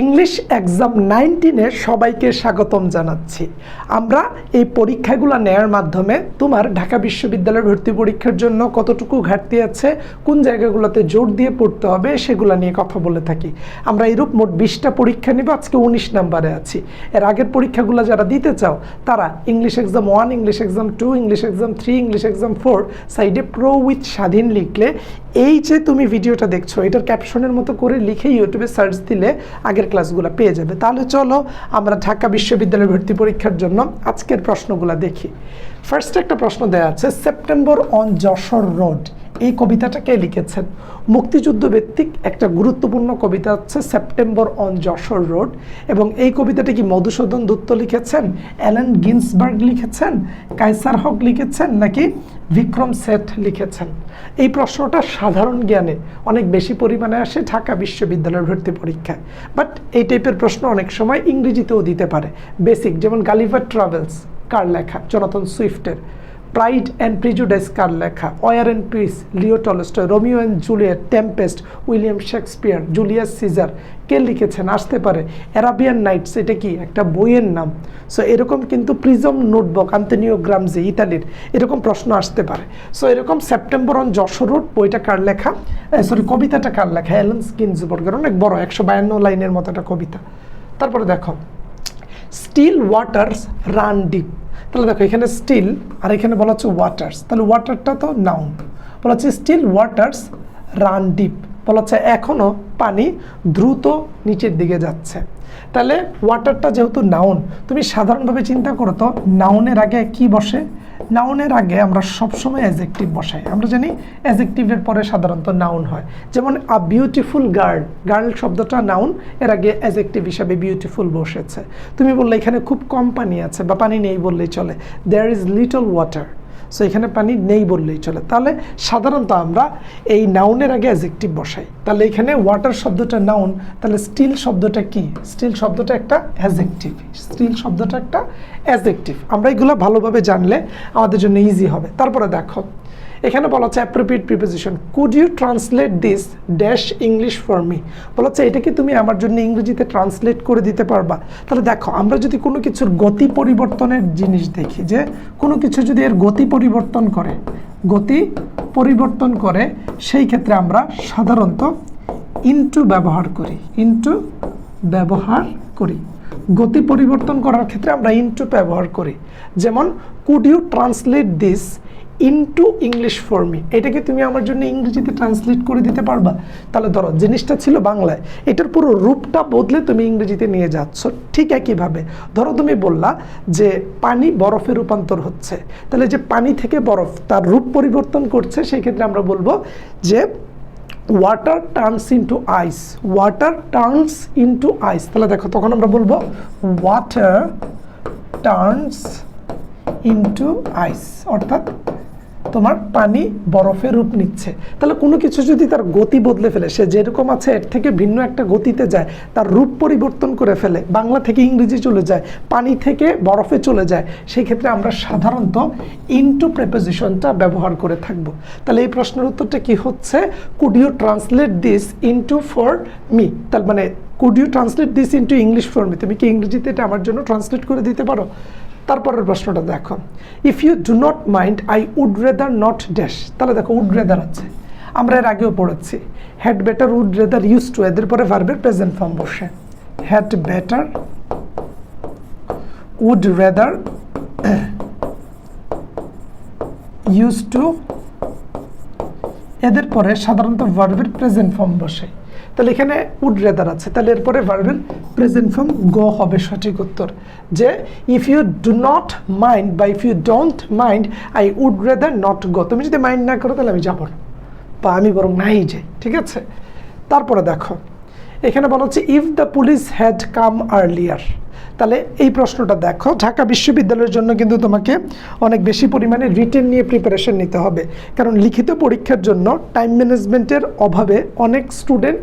English exam নাইনটিনে সবাইকে স্বাগতম জানাচ্ছি। আমরা এই পরীক্ষাগুলো নেয়ার মাধ্যমে তোমার ঢাকা বিশ্ববিদ্যালয়ের ভর্তি পরীক্ষার জন্য কতটুকু ঘাটতি আছে, কোন জায়গাগুলোতে জোর দিয়ে পড়তে হবে সেগুলো নিয়ে কথা বলে থাকি। আমরা এরূপ মোট বিশটা পরীক্ষা নিব, আজকে উনিশ নাম্বারে আছি। এর আগের পরীক্ষাগুলো যারা দিতে চাও, তারা English exam one English exam two English exam three English exam four সাইডে প্রো উইথ স্বাধীন লিখলে, এই যে তুমি ভিডিওটা দেখছ, এটার ক্যাপশনের মতো করে লিখে ইউটিউবে সার্চ দিলে আগের ক্লাসগুলো পেয়ে যাবে। তাহলে চলো আমরা ঢাকা বিশ্ববিদ্যালয় ভর্তি পরীক্ষার জন্য আজকের প্রশ্নগুলো দেখি। ফার্স্ট একটা প্রশ্ন দেওয়া আছে সেপ্টেম্বর অন যশোর রোড এই কবিতাটা কে লিখেছেন? মুক্তিযুদ্ধ ভিত্তিক একটা গুরুত্বপূর্ণ কবিতা হচ্ছে সেপ্টেম্বর অন যশোর রোড এবং এই কবিতাটি কি মধুসূদন দত্ত লিখেছেন? অ্যালেন গিন্সবার্গ লিখেছেন? কাইসার হক লিখেছেন? নাকি বিক্রম সেঠ লিখেছেন? এই প্রশ্নটা সাধারণ জ্ঞানে অনেক বেশি পরিমাণে আসে ঢাকা বিশ্ববিদ্যালয়ের ভর্তি পরীক্ষায়। বাট এই টাইপের প্রশ্ন অনেক সময় ইংরেজিতেও দিতে পারে। বেসিক যেমন গালিভার ট্রাভেলস, কার লেখা? জনাতন সুইফটের। প্রাইড অ্যান্ড প্রিজুডাইস কার লেখা? War and Peace Leo Tolstoy, Romeo and Juliet, Tempest, William Shakespeare, Julius Caesar. কে লিখেছেন? আসতে পারে। অ্যারাবিয়ান নাইটস, এটা কি? একটা বইয়ের নাম। সো এরকম কিন্তু প্রিজম নোটবুক, আন্তনিও গ্রামজে, ইতালির, এরকম প্রশ্ন আসতে পারে। সো এরকম সেপ্টেম্বর অন যশোরুট বইটা কার লেখা? সরি কবিতাটা কার লেখা? অ্যালেন্স গিন্সবর্গের অনেক বড়, একশো বায়ান্ন লাইনের মতো একটা কবিতা। তারপরে দেখো, স্টিল ওয়াটার্স রান ডিপ। তাহলে দেখো, এখানে স্টিল আর এখানে বলা হচ্ছে ওয়াটার্স তাহলে ওয়াটারটা তো নাউন বলা হচ্ছে স্টিল ওয়াটার্স রান ডিপ বলা হচ্ছে এখনও পানি দ্রুত নিচের দিকে যাচ্ছে। তাহলে ওয়াটারটা যেহেতু নাউন তুমি সাধারণভাবে চিন্তা করো তো নাউনের আগে কি বসে? নাউনের আগে আমরা সবসময় অ্যাজেক্টিভ বসাই। আমরা জানি অ্যাজেক্টিভের পরে সাধারণত নাউন হয়। যেমন আ বিউটিফুল গার্ল গার্ল শব্দটা নাউন এর আগে অ্যাজেক্টিভ হিসাবে বিউটিফুল বসেছে। তুমি বললে এখানে খুব কম পানি আছে, বা পানি নেই বললেই চলে। There is little water so এখানে পানি নেই বললেই চলে। তাহলে সাধারণত আমরা এই নাউনের আগে অ্যাজেক্টিভ বসাই। তাহলে এখানে ওয়াটার শব্দটা নাউন তাহলে স্টিল শব্দটা কি? স্টিল শব্দটা একটা অ্যাজেক্টিভ স্টিল শব্দটা একটা অ্যাজেক্টিভ আমরা এগুলো ভালোভাবে জানলে আমাদের জন্য ইজি হবে। তারপরে দেখো এখানে বলা হচ্ছে appropriate preposition could you translate this dash English for me বলা হচ্ছে, এটা কি তুমি আমার জন্য ইংরেজিতে ট্রান্সলেট করে দিতে পারবা? তাহলে দেখো, আমরা যদি কোনো কিছুর গতি পরিবর্তনের জিনিস দেখি, যে কোনো কিছু যদি এর গতি পরিবর্তন করে, গতি পরিবর্তন করে, সেই ক্ষেত্রে আমরা সাধারণত ইনটু ব্যবহার করি ইনটু ব্যবহার করি। গতি পরিবর্তন করার ক্ষেত্রে আমরা ইনটু ব্যবহার করি। যেমন could you translate this into English for me এটাকে তুমি আমার জন্য ইংরেজিতে ট্রান্সলেট করে দিতে পারবা? তাহলে ধরো, জিনিসটা ছিল বাংলায়। এটার পুরো রূপটা বদলে তুমি ইংরেজিতে নিয়ে যাচ্ছ। ঠিক একইভাবে, ধরো তুমি বললা যে পানি বরফে রূপান্তর হচ্ছে। তাহলে যে পানি থেকে বরফ, তার রূপ পরিবর্তন করছে সেই ক্ষেত্রে আমরা বলব যে water turns into ice water turns into ice তাহলে দেখো, তখন আমরা বলব ওয়াটার টার্নস ইনটু আইস অর্থাৎ তোমার পানি বরফের রূপ নিচ্ছে। তাহলে কোনো কিছু যদি তার গতি বদলে ফেলে, সে যেরকম আছে এর থেকে ভিন্ন একটা গতিতে যায়, তার রূপ পরিবর্তন করে ফেলে, বাংলা থেকে ইংরেজি চলে যায়, পানি থেকে বরফে চলে যায়, সেই ক্ষেত্রে আমরা সাধারণত ইনটু প্রেপোজিশনটা ব্যবহার করে থাকব। তাহলে এই প্রশ্নের উত্তরটা কি হচ্ছে? Could you translate this into for me তার মানে could you translate this into English for me তুমি কি ইংরেজিতে এটা আমার জন্য ট্রান্সলেট করে দিতে পারো? তারপরের প্রশ্নটা দেখো। If you do not mind I would rather not dash তাহলে দেখো উড রেদার আছে। আমরা এর আগেও পড়েছি। Had better would rather use to এদের পরে ভার্বের প্রেজেন্ট ফর্ম বসে। Had better would rather use to এদের পরে সাধারণত ভার্বের প্রেজেন্ট ফর্ম বসে। তাহলে এখানে উড রেদার আছে। তাহলে এরপরে ভার্বের প্রেজেন্ট ফর্ম গো হবে সঠিক উত্তর। যে if you do not mind বা if you don't mind I would rather not go তুমি যদি মাইন্ড না করো, তাহলে আমি যাব না। বা আমি বরং নাই যাই ঠিক আছে? তারপরে দেখো, এখানে বলা হচ্ছে if the police had come earlier তাহলে এই প্রশ্নটা দেখো। ঢাকা বিশ্ববিদ্যালয়ের জন্য কিন্তু তোমাকে অনেক বেশি পরিমাণে রিটেন নিয়ে প্রিপারেশন নিতে হবে। কারণ লিখিত পরীক্ষার জন্য টাইম ম্যানেজমেন্টের অভাবে অনেক স্টুডেন্ট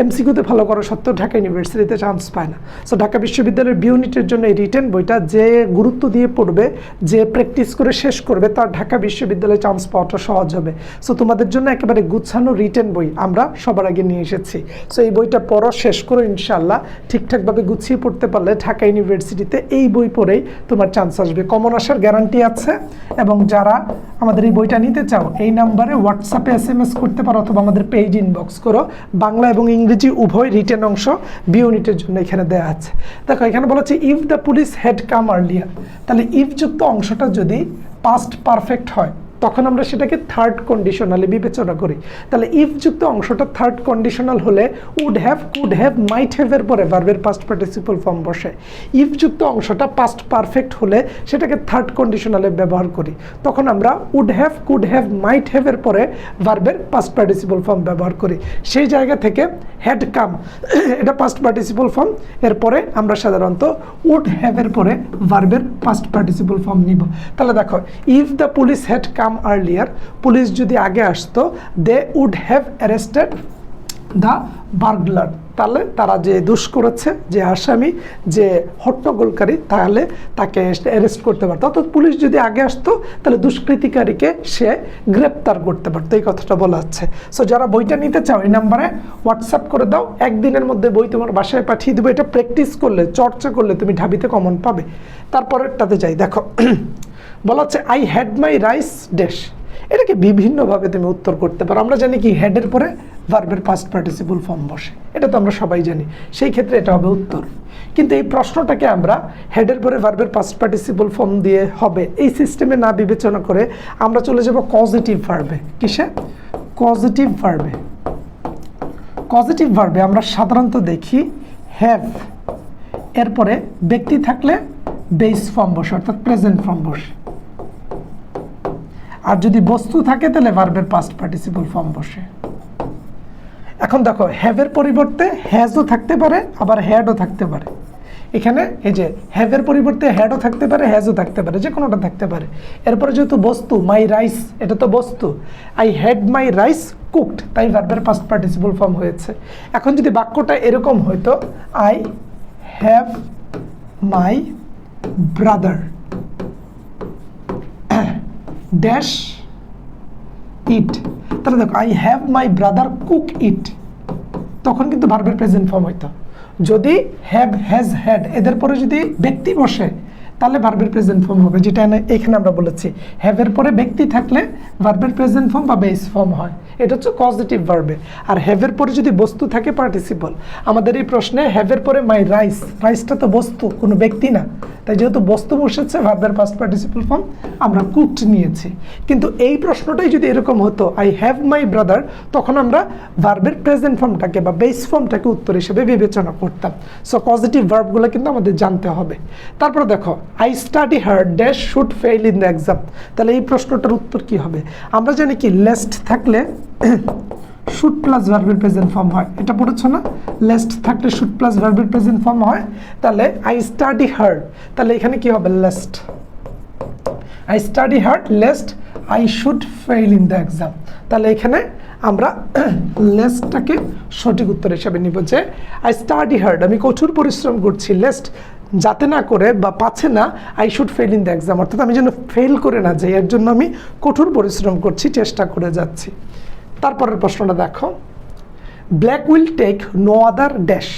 এমসিকিউতে ভালো করা সত্ত্বেও ঢাকা ইউনিভার্সিটিতে চান্স পায় না। সো ঢাকা বিশ্ববিদ্যালয়ের বি ইউনিটের জন্য এই রিটেন বইটা যে গুরুত্ব দিয়ে পড়বে, যে প্র্যাকটিস করে শেষ করবে, তার ঢাকা বিশ্ববিদ্যালয়ে চান্স পাওয়াটা সহজ হবে। সো তোমাদের জন্য একেবারে গুছানো রিটেন বই আমরা সবার আগে নিয়ে এসেছি। সো এই বইটা পড়া শেষ করে ইনশাল্লাহ ঠিকঠাকভাবে গুছিয়ে পড়তে পারলে ঢাকা ইউনিভার্সিটিতে এই বই পড়েই তোমার চান্স আসবে। কমন আসার গ্যারান্টি আছে এবং যারা আমাদের এই বইটা নিতে চাও, এই নাম্বারে হোয়াটসঅ্যাপে এস করতে পারো অথবা আমাদের পেজ ইনবক্স করো। বাংলা এবং ইংরেজি উভয় রিটেন অংশ বি ইউনিটের জন্য এখানে দেওয়া আছে। দেখো, এখানে বলা হচ্ছে if the police had come earlier তাহলে ইফ যুক্ত অংশটা যদি পাস্ট পারফেক্ট হয় তখন আমরা সেটাকে থার্ড কন্ডিশনালে বিবেচনা করি। তাহলে ইফ যুক্ত অংশটা থার্ড কন্ডিশনাল হলে would have could have might হ্যাভের পরে ভার্বের পাস্ট পার্টিসিপল ফর্ম বসে। ইফ যুক্ত অংশটা পাস্ট পারফেক্ট হলে সেটাকে থার্ড কন্ডিশনালে ব্যবহার করি। তখন আমরা would have could have might হ্যাভের পরে ভার্বের পাস্ট পার্টিসিপল ফর্ম ব্যবহার করি। সেই জায়গা থেকে হ্যাড কাম এটা পাস্ট পার্টিসিপল ফর্ম এরপরে আমরা সাধারণত উড হ্যাভের পরে ভার্বের পাস্ট পার্টিসিপল ফর্ম নিব। তাহলে দেখো if the police had come earlier police যদি আগে আসতো they would have arrested the burglar তাহলে তারা যে দুষ করেছে, যে আসামি, যে হট্টগোলকারী, তাহলে তাকে অ্যারেস্ট করতে পারতো। অর্থাৎ পুলিশ যদি আগে আসতো, তাহলে দুষ্কৃতিকারীকে সে গ্রেপ্তার করতে পারতো। এই কথাটা বলা হচ্ছে সো যারা বইটা নিতে চাও, এই নাম্বারে হোয়াটসঅ্যাপ করে দাও। একদিনের মধ্যে বই তোমার বাসায় পাঠিয়ে দেবো। এটা প্র্যাকটিস করলে, চর্চা করলে তুমি ঢাবিতে কমন পাবে। তারপরেরটাতে যাই, দেখো। বলা হচ্ছে I had my rice dash এটাকে বিভিন্নভাবে তুমি উত্তর করতে পারো। আমরা জানি কি হেডের পরে ভার্বের পাস্ট পার্টিসিপল ফর্ম বসে। এটা তো আমরা সবাই জানি। সেই ক্ষেত্রে এটা হবে উত্তর। কিন্তু এই প্রশ্নটাকে আমরা হেডের পরে ভার্বের পাস্ট পার্টিসিপল ফর্ম দিয়ে হবে। এই সিস্টেমে না বিবেচনা করে আমরা চলে যাব পজিটিভ ভার্বে কিসে? পজিটিভ ভার্বে পজিটিভ ভার্বে আমরা সাধারণত দেখি হ্যাভ এরপরে ব্যক্তি থাকলে বেস ফর্ম বসে, অর্থাৎ প্রেজেন্ট ফর্ম বসে। আর যদি বস্তু থাকে তাহলে ভার্বের পাস্ট পার্টিসিপল ফর্ম বসে। এখন দেখো হ্যাভের পরিবর্তে হ্যাজও থাকতে পারে, আবার হ্যাডও থাকতে পারে। এখানে এই যে হ্যাভের পরিবর্তে হ্যাডও থাকতে পারে হ্যাজও থাকতে পারে, যে কোনোটা থাকতে পারে। এরপরে যেহেতু বস্তু মাই রাইস এটা তো বস্তু I had my rice cooked তাই ভার্বের পাস্ট পার্টিসিপল ফর্ম হয়েছে। এখন যদি বাক্যটা এরকম হয়তো I have my brother dash it তাহলে দেখো I have my brother cook it তখন কিন্তু ভার্বের প্রেজেন্ট ফর্ম হইতো। যদি হ্যাভ হ্যাজ হ্যাড এদের পরে যদি ব্যক্তি বসে তাহলে ভার্বের প্রেজেন্ট ফর্ম হবে, যেটা এখানে আমরা বলেছি। হ্যাভের পরে ব্যক্তি থাকলে ভার্বের প্রেজেন্ট ফর্ম বা বেস ফর্ম হয়। এটা হচ্ছে পজিটিভ ভার্বে আর হ্যাভের পরে যদি বস্তু থাকে পার্টিসিপল আমাদের এই প্রশ্নে হ্যাভের পরে মাই রাইস রাইসটা তো বস্তু, কোনো ব্যক্তি না। তাই যেহেতু বস্তু বসেছে ভার্বের পাস্ট পার্টিসিপল ফর্ম আমরা কুকড নিয়েছি। কিন্তু এই প্রশ্নটাই যদি এরকম হতো আই হ্যাভ মাই ব্রাদার তখন আমরা ভার্বের প্রেজেন্ট ফর্মটাকে বা বেস ফর্মটাকে উত্তর হিসেবে বিবেচনা করতাম। সো পজিটিভ ভার্বগুলো কিন্তু আমাদের জানতে হবে। তারপর দেখো I study hard dash should fail in the exam তাহলে এই প্রশ্নটার উত্তর কি হবে? আমরা জানি কি লেস্ট থাকলে শুড প্লাস ভার্বের প্রেজেন্ট ফর্ম হয়। এটা পড়েছো না? লেস্ট থাকলে শুড প্লাস ভার্বের প্রেজেন্ট ফর্ম হয়। তাহলে আই স্টাডি হার্ড তাহলে এখানে কি হবে? Lest I study hard lest I should fail in the exam তাহলে এখানে আমরা লেস্টটাকে সঠিক উত্তর হিসাবে নিব যে আই স্টাডি হার্ড আমি কঠোর পরিশ্রম করছি লেস্ট যাতে না করে বা পাচ্ছে না I should fail in the exam অর্থাৎ আমি যেন ফেল করে না যাই, এর জন্য আমি কঠোর পরিশ্রম করছি, চেষ্টা করে যাচ্ছি। তারপরের প্রশ্নটা দেখো। Black will take no other dash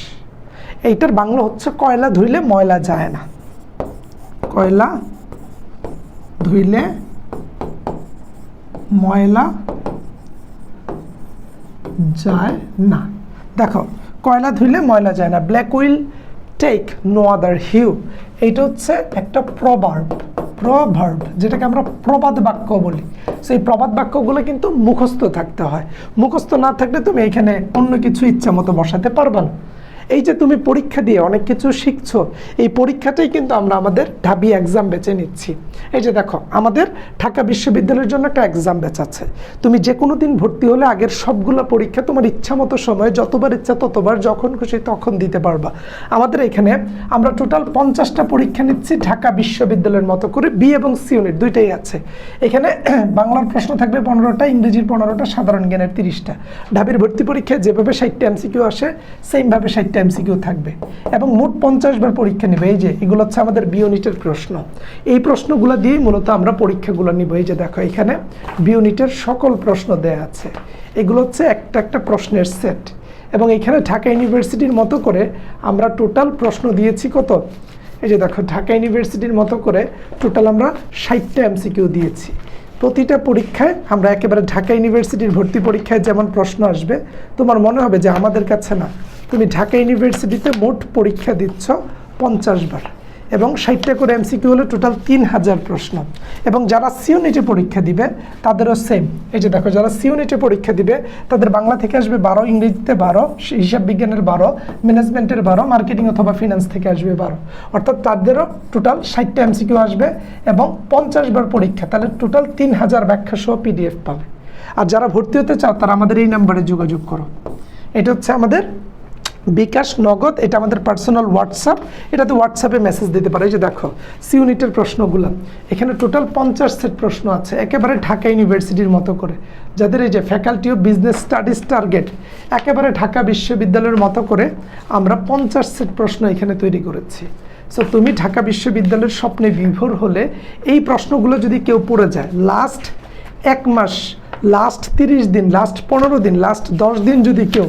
এইটার বাংলা হচ্ছে কয়লা ধুইলে ময়লা যায় না। কয়লা ধুইলে ময়লা যায় না। দেখো, কয়লা ধুইলে ময়লা যায় না। Black will take no other hue এইটা হচ্ছে একটা প্রবার্ব প্রভার্ব যেটাকে আমরা প্রবাদ বাক্য বলি। সেই প্রবাদ বাক্যগুলো কিন্তু মুখস্থ থাকতে হয়। মুখস্থ না থাকলে তুমি এখানে অন্য কিছু ইচ্ছা মতো বসাতে পারবে না। এই যে তুমি পরীক্ষা দিয়ে অনেক কিছু শিখছো, এই পরীক্ষাটাই কিন্তু আমরা আমাদের ঢাবি এক্সাম বেছে নিচ্ছি। এই যে দেখো, আমাদের ঢাকা বিশ্ববিদ্যালয়ের জন্য একটা এক্সাম বেচ আছে। তুমি যে কোনো দিন ভর্তি হলে আগের সবগুলো পরীক্ষা তোমার ইচ্ছা মতো সময়ে, যতবার ইচ্ছা ততবার, যখন খুশি তখন দিতে পারবা। আমাদের এখানে আমরা টোটাল পঞ্চাশটা পরীক্ষা নিচ্ছি ঢাকা বিশ্ববিদ্যালয়ের মতো করে বি এবং সি ইউনিট দুইটাই আছে। এখানে বাংলার প্রশ্ন থাকবে পনেরোটা, ইংরেজির পনেরোটা, সাধারণ জ্ঞানের তিরিশটা। ঢাবির ভর্তি পরীক্ষায় যেভাবে ষাটটা এমসিকিউ আসে সেমভাবে ষাটটা এমসিকিউ থাকবে এবং মোট পঞ্চাশ বার পরীক্ষা নেবে। এই যে, এগুলো হচ্ছে আমাদের বি ইউনিটের প্রশ্ন। এই প্রশ্নগুলো দিয়েই মূলত আমরা পরীক্ষাগুলো নিব। এই যে দেখো, এখানে বি ইউনিটের সকল প্রশ্ন দেয়া আছে। এগুলো হচ্ছে একটা একটা প্রশ্নের সেট। এবং এখানে ঢাকা ইউনিভার্সিটির মতো করে আমরা টোটাল প্রশ্ন দিয়েছি কত? এই যে দেখো, ঢাকা ইউনিভার্সিটির মতো করে টোটাল আমরা ষাটটা এমসিকিউ দিয়েছি। প্রতিটা পরীক্ষায় আমরা একেবারে ঢাকা ইউনিভার্সিটির ভর্তি পরীক্ষায় যেমন প্রশ্ন আসবে, তোমার মনে হবে যে আমাদের কাছে না। তুমি ঢাকা ইউনিভার্সিটিতে মোট পরীক্ষা দিচ্ছ পঞ্চাশ বার। এবং ষাটটা করে এমসিকিউ হলে টোটাল তিন হাজার প্রশ্ন। এবং যারা সিউনিটে পরীক্ষা দিবে, তাদেরও সেম এই যে দেখো, যারা সিউনিটে পরীক্ষা দিবে, তাদের বাংলা থেকে আসবে বারো, ইংরেজিতে বারো হিসাব বিজ্ঞানের বারো ম্যানেজমেন্টের বারো মার্কেটিং অথবা ফিনান্স থেকে আসবে বারো। অর্থাৎ তাদেরও টোটাল ষাটটা এমসিকিউ আসবে এবং পঞ্চাশ বার পরীক্ষা, তাহলে টোটাল তিন হাজার ব্যাখ্যা সহ পিডিএফ পাবে। আর যারা ভর্তি হতে চাও, তারা আমাদের এই নাম্বারে যোগাযোগ করো। এটা হচ্ছে আমাদের বিকাশ নগদ, এটা আমাদের পার্সোনাল হোয়াটসঅ্যাপ এটাতে হোয়াটসঅ্যাপে মেসেজ দিতে পারে। এই যে দেখো সি ইউনিটের প্রশ্নগুলো। এখানে টোটাল পঞ্চাশ সেট প্রশ্ন আছে, একেবারে ঢাকা ইউনিভার্সিটির মতো করে। যাদের এই যে faculty of business studies target একেবারে ঢাকা বিশ্ববিদ্যালয়ের মতো করে আমরা পঞ্চাশ সেট প্রশ্ন এখানে তৈরি করেছি। সো তুমি ঢাকা বিশ্ববিদ্যালয়ের স্বপ্নে বিভোর হলে এই প্রশ্নগুলো যদি কেউ পড়ে যায় লাস্ট এক মাস লাস্ট তিরিশ দিন লাস্ট পনেরো দিন লাস্ট দশ দিন যদি কেউ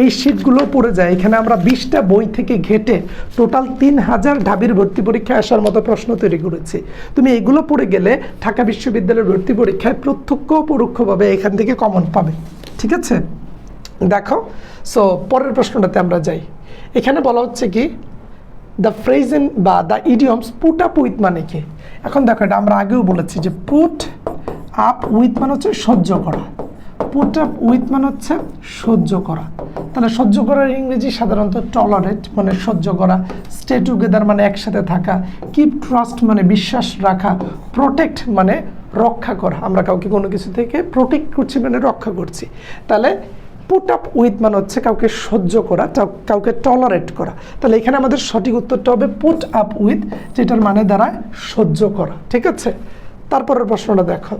এই শীটগুলো পড়ে যায়, এখানে আমরা বিশটা বই থেকে ঘেটে টোটাল তিন হাজার ঢাবির ভর্তি পরীক্ষায় আসার মতো প্রশ্ন তৈরি করেছি। তুমি এগুলো পড়ে গেলে ঢাকা বিশ্ববিদ্যালয়ের ভর্তি পরীক্ষায় প্রত্যক্ষ পরোক্ষভাবে এখান থেকে কমন পাবে। ঠিক আছে? দেখো সো পরের প্রশ্নটাতে আমরা যাই। এখানে বলা হচ্ছে কি দ্য ফ্রেজেন বা the idioms put up with মানে কি? এখন দেখো, এটা আমরা আগেও বলেছি যে পুট আপ উইথ মানে হচ্ছে সহ্য করা। পুট আপ উইথ মানে হচ্ছে সহ্য করা। তাহলে সহ্য করার ইংরেজি সাধারণত টলারেট মানে সহ্য করা স্টে টুগেদার মানে একসাথে থাকা কিপ ট্রাস্ট মানে বিশ্বাস রাখা প্রোটেক্ট মানে রক্ষা করা। আমরা কাউকে কোনো কিছু থেকে প্রোটেক্ট করছি মানে রক্ষা করছি। তাহলে পুট আপ উইথ মানে হচ্ছে কাউকে সহ্য করা কাউকে টলারেট করা। তাহলে এখানে আমাদের সঠিক উত্তরটা হবে পুট আপ উইথ যেটার মানে দ্বারা সহ্য করা। ঠিক আছে? তারপরের প্রশ্নটা দেখো।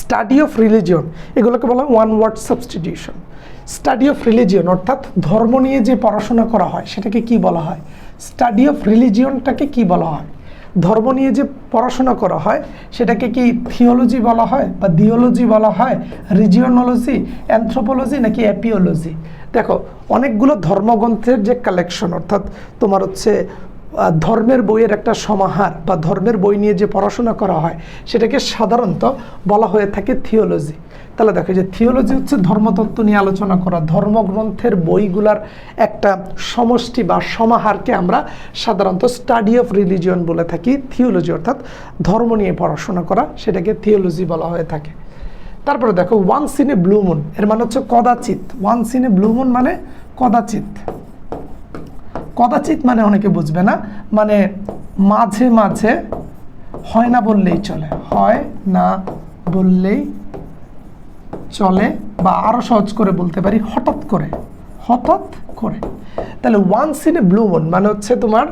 স্টাডি অফ রিলিজিয়ন এগুলোকে বলা one word substitution study of religion অর্থাৎ ধর্ম নিয়ে যে পড়াশোনা করা হয়, সেটাকে কি বলা হয়? স্টাডি অফ রিলিজিয়নটাকে কি বলা হয়? ধর্ম নিয়ে যে পড়াশোনা করা হয়, সেটাকে কি থিওলজি বলা হয় বা দিওলজি বলা হয়? রিজিওনোলজি অ্যান্থ্রোপোলজি নাকি অ্যাপিওলজি দেখো, অনেকগুলো ধর্মগ্রন্থের যে কালেকশন অর্থাৎ তোমার হচ্ছে ধর্মের বইয়ের একটা সমাহার বা ধর্মের বই নিয়ে যে পড়াশোনা করা হয়, সেটাকে সাধারণত বলা হয়ে থাকে থিওলজি। তাহলে দেখো যে থিওলজি হচ্ছে ধর্মতত্ত্ব নিয়ে আলোচনা করা। ধর্মগ্রন্থের বইগুলার একটা সমষ্টি বা সমাহারকে আমরা সাধারণত স্টাডি অফ রিলিজিয়ন বলে থাকি, থিওলজি অর্থাৎ ধর্ম নিয়ে পড়াশোনা করা, সেটাকে থিওলজি বলা হয়ে থাকে। তারপরে দেখো ওয়ান সিনে ব্লু মুন এর মানে হচ্ছে কদাচিত ওয়ান সিনে ব্লুমুন মানে কদাচিত কদাচিৎ মানে অনেকে বুঝবে না মানে মাঝে মাঝে হয় না বললেই চলে, হয় না বললেই চলে বা আরও সহজ করে বলতে পারি, হঠাৎ করে হঠাৎ করে। তাহলে once in a blue moon মানে হচ্ছে তোমার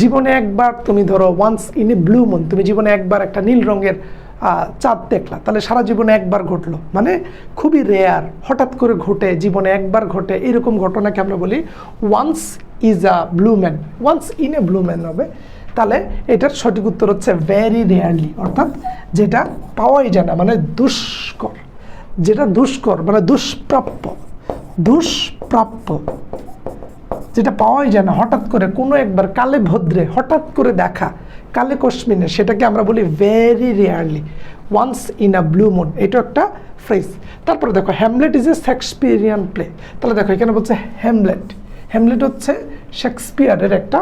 জীবনে একবার, তুমি ধরো once in a blue moon তুমি জীবনে একবার একটা নীল রঙের চাঁদ দেখলা। তাহলে সারা জীবনে একবার ঘটলো। মানে খুবই রেয়ার হঠাৎ করে ঘটে, জীবনে একবার ঘটে, এরকম ঘটনাকে আমরা বলি once in a blue moon once in a blue moon হবে। তাহলে এটার সঠিক উত্তর হচ্ছে ভেরি রেয়ারলি অর্থাৎ যেটা পাওয়াই যায় না মানে দুষ্কর। যেটা দুষ্কর মানে দুষ্প্রাপ্য। দুষ্প্রাপ্য। যেটা পাওয়াই যায় না, হঠাৎ করে কোনো একবার কালে ভদ্রে হঠাৎ করে দেখা। কালে কশ্মিনে, সেটাকে আমরা বলি very rarely once in a blue moon এটা একটা ফ্রেজ তারপরে দেখো Hamlet is a Shakespearean play তাহলে দেখো, এখানে বলছে হ্যামলেট হ্যামলেট হচ্ছে শেক্সপিয়ারের একটা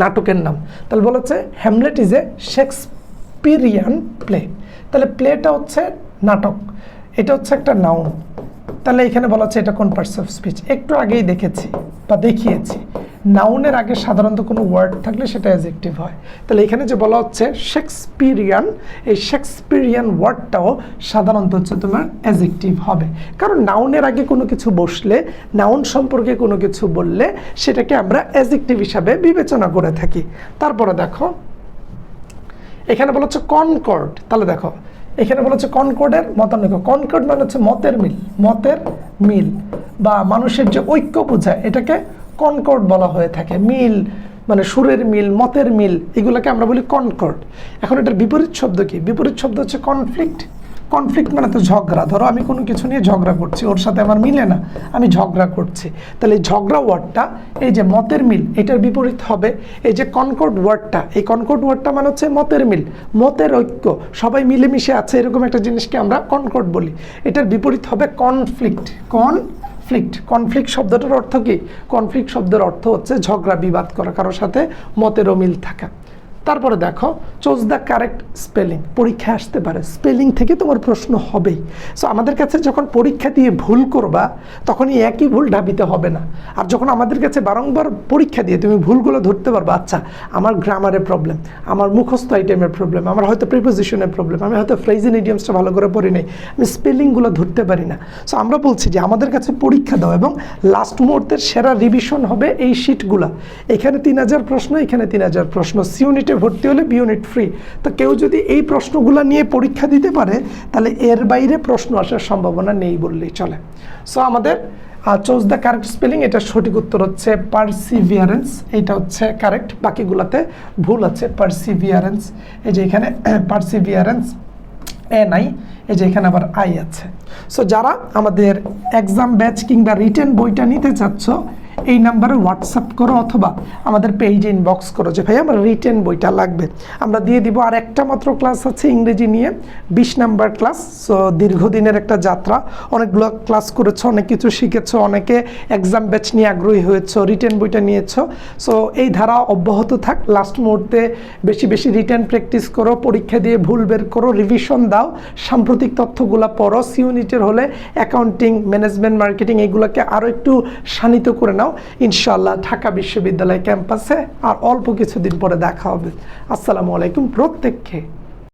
নাটকের নাম। তাহলে বলা হচ্ছে Hamlet is a Shakespearean play তাহলে প্লেটা হচ্ছে নাটক। এটা হচ্ছে একটা নাউন তাহলে এখানে বলা হচ্ছে এটা কোন পার্টস অফ স্পিচ একটু আগেই দেখেছি বা দেখিয়েছি। নাউনের আগে সাধারণত কোনো ওয়ার্ড থাকলে সেটা অ্যাজেক্টিভ হয়। তাহলে এখানে যে বলা হচ্ছে শেক্সপিরিয়ান এই শেক্সপিরিয়ান ওয়ার্ডটাও সাধারণত হচ্ছে তোমার অ্যাজেক্টিভ হবে। কারণ নাউনের আগে কোনো কিছু বসলে নাউন সম্পর্কে কোনো কিছু বললে সেটাকে আমরা অ্যাজেক্টিভ হিসাবে বিবেচনা করে থাকি। তারপরে দেখো, এখানে বলা হচ্ছে কনকর্ড তাহলে দেখো এখানে বলা হচ্ছে কনকর্ডের মতানৈক্য। কনকর্ড মানে হচ্ছে মতের মিল মতের মিল বা মানুষের যে ঐক্য বোঝায় এটাকে কনকর্ড বলা হয়ে থাকে। মিল মানে সুরের মিল, মতের মিল, এগুলোকে আমরা বলি কনকর্ড। এখন এটার বিপরীত শব্দ কি? বিপরীত শব্দ হচ্ছে কনফ্লিক্ট। কনফ্লিক্ট মানে তো ঝগড়া। ধরো আমি কোনো কিছু নিয়ে ঝগড়া করছি, ওর সাথে আমার মিলে না, আমি ঝগড়া করছি। তাহলে ঝগড়া ওয়ার্ডটা, এই যে মতের মিল, এটার বিপরীত হবে। এই যে কনকর্ড ওয়ার্ডটা, এই কনকর্ড ওয়ার্ডটা মানে হচ্ছে মতের মিল, মতের ঐক্য। সবাই মিলেমিশে আছে, এরকম একটা জিনিসকে আমরা কনকর্ড বলি। এটার বিপরীত হবে কনফ্লিক্ট কন কনফ্লিক্ট কনফ্লিক্ট শব্দটার অর্থ কি? কনফ্লিক্ট শব্দের অর্থ হচ্ছে ঝগড়া, বিবাদ করা, কারোর সাথে মতের অমিল থাকা। তারপরে দেখো চোজ দ্য কারেক্ট স্পেলিং পরীক্ষা আসতে পারে। স্পেলিং থেকে তোমার প্রশ্ন হবেই। সো আমাদের কাছে যখন পরীক্ষা দিয়ে ভুল করবা তখন এই একই ভুল ঢাবিতে হবে না। আর যখন আমাদের কাছে বারংবার পরীক্ষা দিয়ে তুমি ভুলগুলো ধরতে পারবা আচ্ছা আমার গ্রামারের প্রবলেম আমার মুখস্থ আইটেমের প্রবলেম আমার হয়তো প্রিপোজিশনের প্রবলেম আমি হয়তো ফ্রেজিন ইডিয়ামসটা ভালো করে পড়ি নাই, আমি স্পেলিংগুলো ধরতে পারি না। সো আমরা বলছি যে আমাদের কাছে পরীক্ষা দাও এবং লাস্ট মুহূর্তের সেরা রিভিশন হবে এই শিটগুলা এখানে তিন হাজার প্রশ্ন, এখানে তিন হাজার প্রশ্ন। সি ইউনিটে ভর্তি হলে বি ইউনিট ফ্রি তো কেউ যদি এই প্রশ্নগুলো নিয়ে পরীক্ষা দিতে পারে, তাহলে এর বাইরে প্রশ্ন আসার সম্ভাবনা নেই বললেই চলে। সো আমাদের চোজ দ্য কারেক্ট স্পেলিং এটা সঠিক উত্তর হচ্ছে পারসিভিয়ারেন্স এটা হচ্ছে কারেক্ট বাকিগুলোতে ভুল আছে পারসিভিয়ারেন্স এই যে এখানে পারসিভিয়ারেন্স এ নাই এই যে এখানে আবার আই আছে। সো যারা আমাদের এক্সাম ব্যাচ কিংবা রিটেন বইটা নিতে চাচ্ছ এই নাম্বারে হোয়াটসঅ্যাপ করো অথবা আমাদের পেজে ইনবক্স করো যে, ভাই, আমার রিটেন বইটা লাগবে। আমরা দিয়ে দিব, আর একটা মাত্র ক্লাস আছে ইংরেজি নিয়ে, বিশ নাম্বার ক্লাস সো দীর্ঘদিনের একটা যাত্রা। অনেকগুলো ক্লাস করেছ, অনেক কিছু শিখেছো, অনেকে এক্সাম ব্যাচ নিয়ে আগ্রহী হয়েছো রিটেন বইটা নিয়েছো। সো এই ধারা অব্যাহত থাক। লাস্ট মুহূর্তে বেশি বেশি রিটেন প্র্যাকটিস করো, পরীক্ষা দিয়ে ভুল বের করো রিভিশন দাও, সাম্প্রতিক তথ্যগুলো পড়ো। সি ইউনিটের হলে অ্যাকাউন্টিং ম্যানেজমেন্ট মার্কেটিং এগুলোকে আরও একটু শানিত করে নাও। ইনশাল্লাহ ঢাকা বিশ্ববিদ্যালয় ক্যাম্পাসে আর অল্প কিছুদিন পরে দেখা হবে। আসসালামু আলাইকুম প্রত্যেককে।